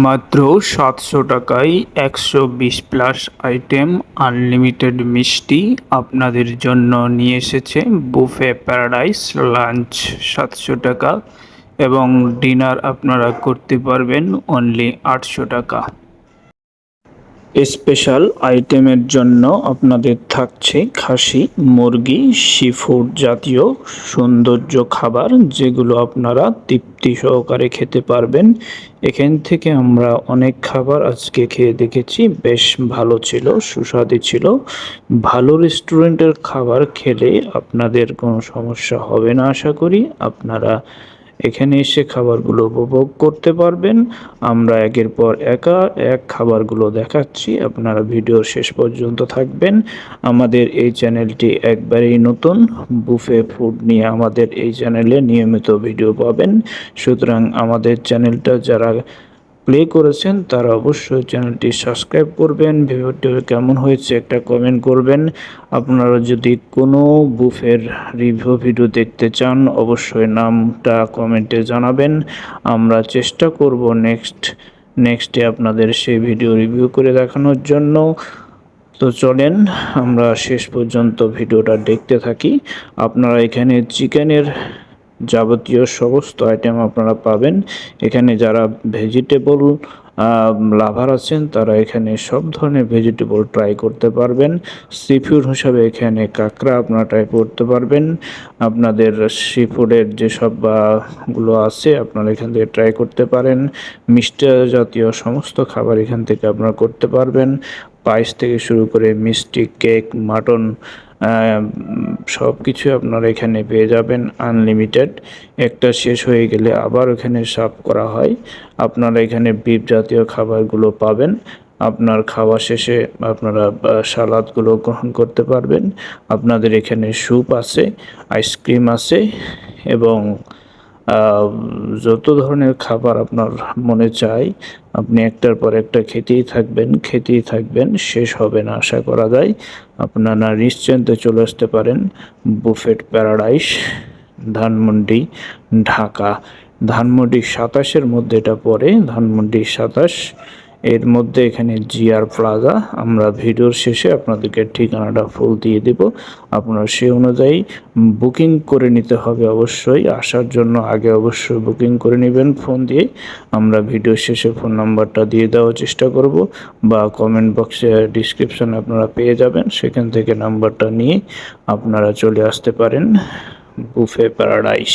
মাত্র সাতশো টাকায় একশো বিশ প্লাস আইটেম আনলিমিটেড মিষ্টি আপনাদের জন্য নিয়ে এসেছে বুফে প্যারাডাইস লাঞ্চ সাতশো টাকা এবং ডিনার আপনারা করতে পারবেন অনলি আটশো টাকা। স্পেশাল আইটেমের জন্য আপনাদের থাকছে খাসি, মুরগি সিফুড জাতীয় সৌন্দর্য খাবার যেগুলো আপনারা তৃপ্তি সহকারে খেতে পারবেন। এখান থেকে আমরা অনেক খাবার আজকে খেয়ে দেখেছি, বেশ ভালো ছিল, সুস্বাদু ছিল। ভালো রেস্টুরেন্টের খাবার খেলে আপনাদের কোনো সমস্যা হবে না, আশা করি। আপনারা এখানে এসে খাবারগুলো উপভোগ করতে পারবেন। আমরা একের পর একা এক খাবারগুলো দেখাচ্ছি। আপনারা ভিডিও শেষ পর্যন্ত থাকবেন। আমাদের এই চ্যানেলটি একবারেই নতুন। বুফে ফুড নিয়ে আমাদের এই চ্যানেলে নিয়মিত ভিডিও পাবেন। সুতরাং আমাদের চ্যানেলটা যারা প্লে করেছেন, তারা অবশ্যই চ্যানেলটি সাবস্ক্রাইব করবেন। ভিডিওটি কেমন হয়েছে একটা কমেন্ট করবেন। আপনারা যদি কোনো বুফের রিভিউ ভিডিও দেখতে চান, অবশ্যই নামটা কমেন্টে জানাবেন। আমরা চেষ্টা করব নেক্সট নেক্সটে আপনাদের সেই ভিডিও রিভিউ করে দেখানোর জন্য। তো চলেন, আমরা শেষ পর্যন্ত ভিডিওটা দেখতে থাকি। আপনারা এখানে চিকেনের যাবতীয় সমস্ত আইটেম আপনারা পাবেন। এখানে যারা ভেজিটেবল লাভার আছেন, তারা এখানে সব ধরনের ভেজিটেবল ট্রাই করতে পারবেন। সিফুড হিসাবে এখানে কাঁকড়া আপনারা ট্রাই করতে পারবেন। আপনাদের সিফুডের যেসবগুলো আছে, আপনারা এখান থেকে ট্রাই করতে পারেন। মিষ্টি জাতীয় সমস্ত খাবার এখান থেকে আপনারা করতে পারবেন। পায়েস থেকে শুরু করে মিষ্টি কেক মাটন সব কিছু আপনারা এখানে পেয়ে যাবেন আনলিমিটেড। একটা শেষ হয়ে গেলে আবার ওখানে সার্ভ করা হয়। আপনারা এখানে বিফ জাতীয় খাবারগুলো পাবেন। আপনার খাওয়া শেষে আপনারা সালাদগুলো গ্রহণ করতে পারবেন। আপনাদের এখানে স্যুপ আছে, আইসক্রিম আছে এবং যত ধরনের খাবার আপনার মনে চাই, আপনি একটার পর একটা খেতেই থাকবেন খেতেই থাকবেন, শেষ হবে না, আশা করা যায়। আপনারা নিশ্চিন্তে চলে আসতে পারেন বুফেট প্যারাডাইস, ধানমন্ডি, ঢাকা। ধানমন্ডি সাতাশের মধ্যে এটা পড়ে, ধানমন্ডি সাতাশ। এর মধ্যে এখানে জিআর প্লাজা, আমরা ভিডিওর শেষে আপনাদেরকে ঠিকানাটা ফুল দিয়ে দেব। আপনারা সে অনুযায়ী বুকিং করে নিতে হবে অবশ্যই। আসার জন্য আগে অবশ্যই বুকিং করে নেবেন ফোন দিয়ে। আমরা ভিডিও শেষে ফোন নাম্বারটা দিয়ে দেওয়ার চেষ্টা করব বা কমেন্ট বক্সে ডিসক্রিপশনে আপনারা পেয়ে যাবেন। সেখান থেকে নাম্বারটা নিয়ে আপনারা চলে আসতে পারেন। Buffet paradise